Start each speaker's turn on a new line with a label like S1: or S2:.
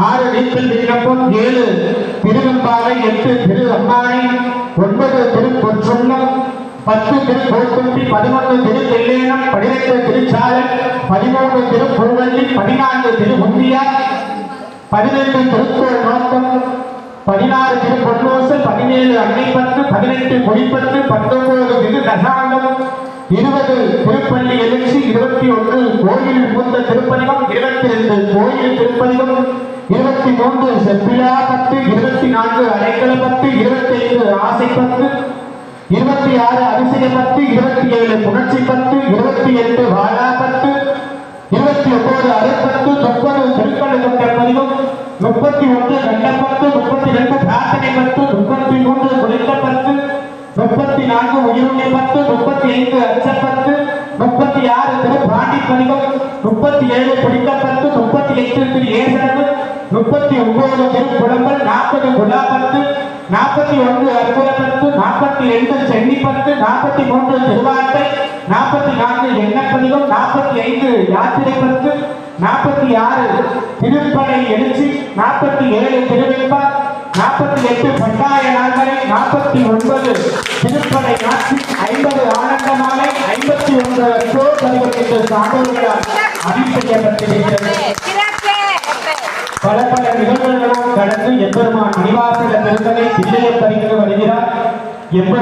S1: ஆறு நீச்சல் விண்ணப்பம் ஏழு திருவெம்பாவை எட்டு திரு அம்பாறை ஒன்பது திருப்பொற்சுள்ளம் பத்து திருப்போக்குட்டி பதினொன்று திரு தெல்லேனம் பனிரெண்டு திருச்சாலை பதிமூன்று திருப்பூவல்லி பதினான்கு திருமுந்தியா பதினெட்டு திருக்கோள் நோக்கம் பதினாறு திரு பொன்னோசு பதினேழு அன்னை பத்து பதினெட்டு குடிப்பத்து பத்தொன்பது திரு தசாங்கம் இருபது திருப்பள்ளி எழுச்சி இருபத்தி ஒன்று கோயில் மூத்த திருப்பதிகம் இருபத்தி ரெண்டு கோயில் திருப்பதிகம் இருபத்தி மூன்று செப்பிலா பத்து இருபத்தி நான்கு அடைக்கல பத்து இருபத்தி ஐந்து ஆசை பத்து இருபத்தி ஆறு அரிசிய பத்து இருபத்தி ஏழு புணர்ச்சி பத்து இருபத்தி எட்டு வாழா பத்து இருபத்தி ஒன்பது அறுபத்து முப்பது திருக்கழுகம் பதிவும் முப்பத்தி ஒன்று கண்டப்பத்து முப்பத்தி ரெண்டு பிரார்த்தனை முப்பத்தி நான்கு உயிருணை பத்து முப்பத்தி ஐந்து அச்சப்பத்து முப்பத்தி ஆறு திரு பாண்டி பணிகள் முப்பத்தி ஏழு பிடித்த பத்து முப்பத்தி எட்டு திரு ஏசனவு முப்பத்தி ஒன்பது திரு புலம்பல் நாற்பது குலாபத்து நாற்பத்தி ஒன்று அற்புதப்பத்து நாற்பத்தி ரெண்டு சென்னி பத்து நாற்பத்தி மூன்று திருவாட்டை நாற்பத்தி நான்கு எண்ணப்பதிகம் நாற்பத்தி ஐந்து யாத்திரை பத்து நாற்பத்தி ஆறு திருப்படை எழுச்சி நாற்பத்தி எட்டு பட்டாய நாள்களை நாற்பத்தி ஒன்பது திருப்படை நாட்சி ஐம்பது ஆனந்த மாலை ஐம்பத்தி ஒன்று அச்சோ பதிவெட்டு சான்றோர்களால் அறிவிக்கப்பட்டிருக்கிறது. பல பல நிகழ்வுகளும் கடந்து எப்பெருமான் மணிவாசல பெருந்தனை தில்லையை பறிக்க வருகிறார். எப்ப